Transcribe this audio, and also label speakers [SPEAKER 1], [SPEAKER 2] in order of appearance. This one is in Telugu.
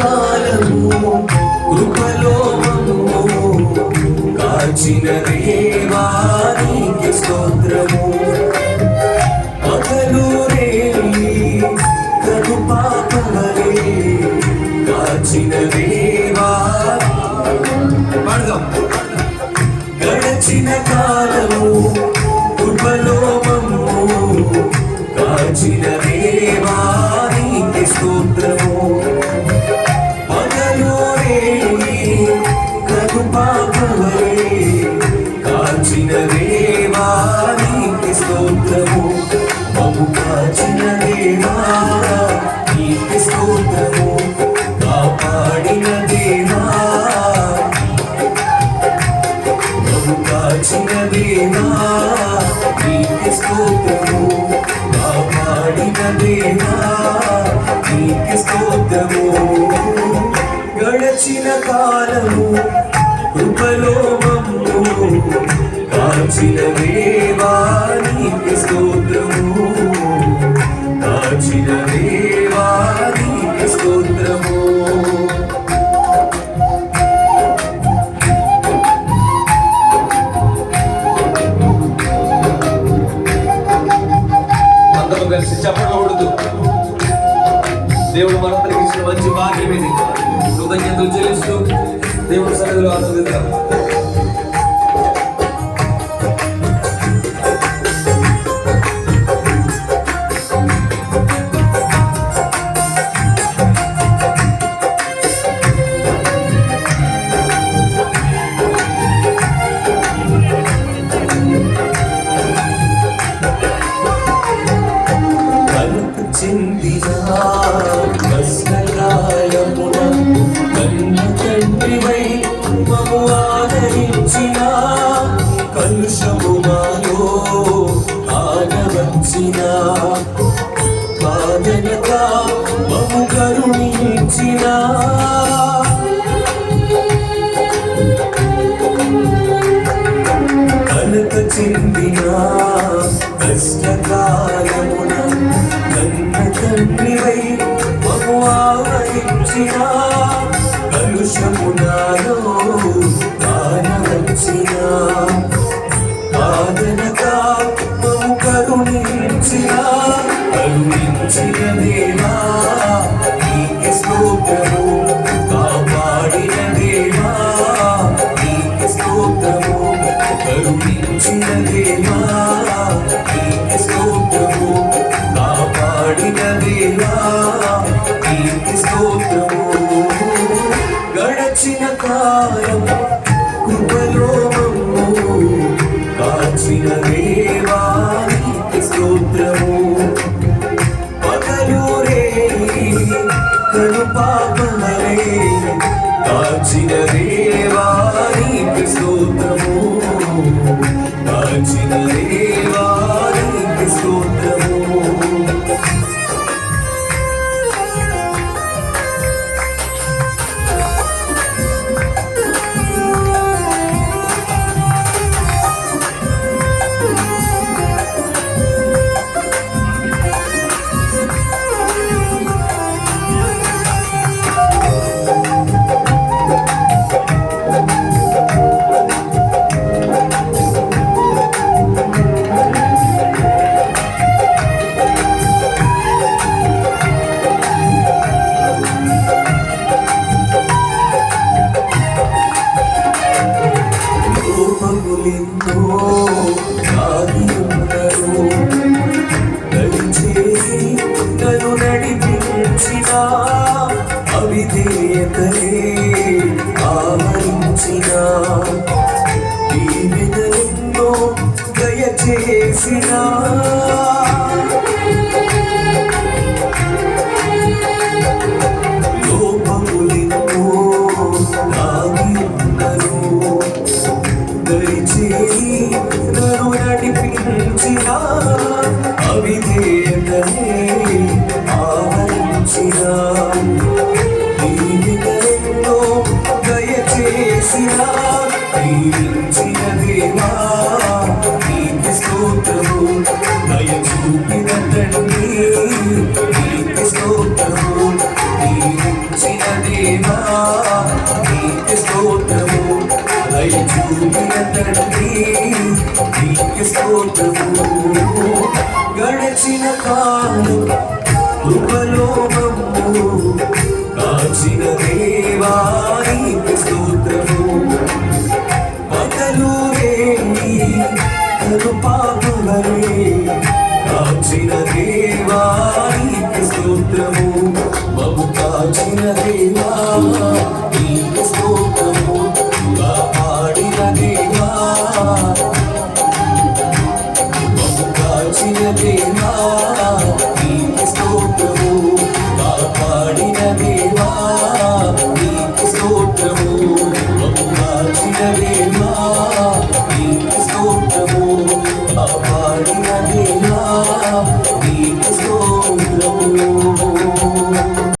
[SPEAKER 1] కాలము కృపలోకము కాచిన దేవానికి స్తోత్రము. పగలు రేయి కను పాపమలే కాచిన దేవా. గడచిన కాలము కాచిన కాపాడిన
[SPEAKER 2] ఇచ్చిన మంచి భాగ్యం చెల్లిస్తూ దేవుడి సన్నిధిలో ఆనందిద్దాం
[SPEAKER 1] ఆదరించిన కలుషము మాలో ఆనవచ్చిన కాదనగా మము కరుణించిన. కలక చెందిన కష్టకాలమున కన్న తండ్రివై మము ఆవరించిన కలుషమునాలో కాదనగా మము కరుణించిన కరుణించిన దేవా నీకు స్తోత్రము కాపాడిన దేవా నీకు స్తోత్రము కరుణించిన దేవా నీకు స్తోత్రము కాపాడిన దేవా నీకు స్తోత్రము. గడచిన కాలం కాచిన దేవా దయచేసిన లోపములెన్నో నడిపించిన. అవిధేయతనే గడచిన కాలు ఉపలోకము కాచిన దేవా స్తోత్రము పగలు రేయి కృపాకులరే కాచిన దేవా స్తోత్రము మము కాచిన దేవా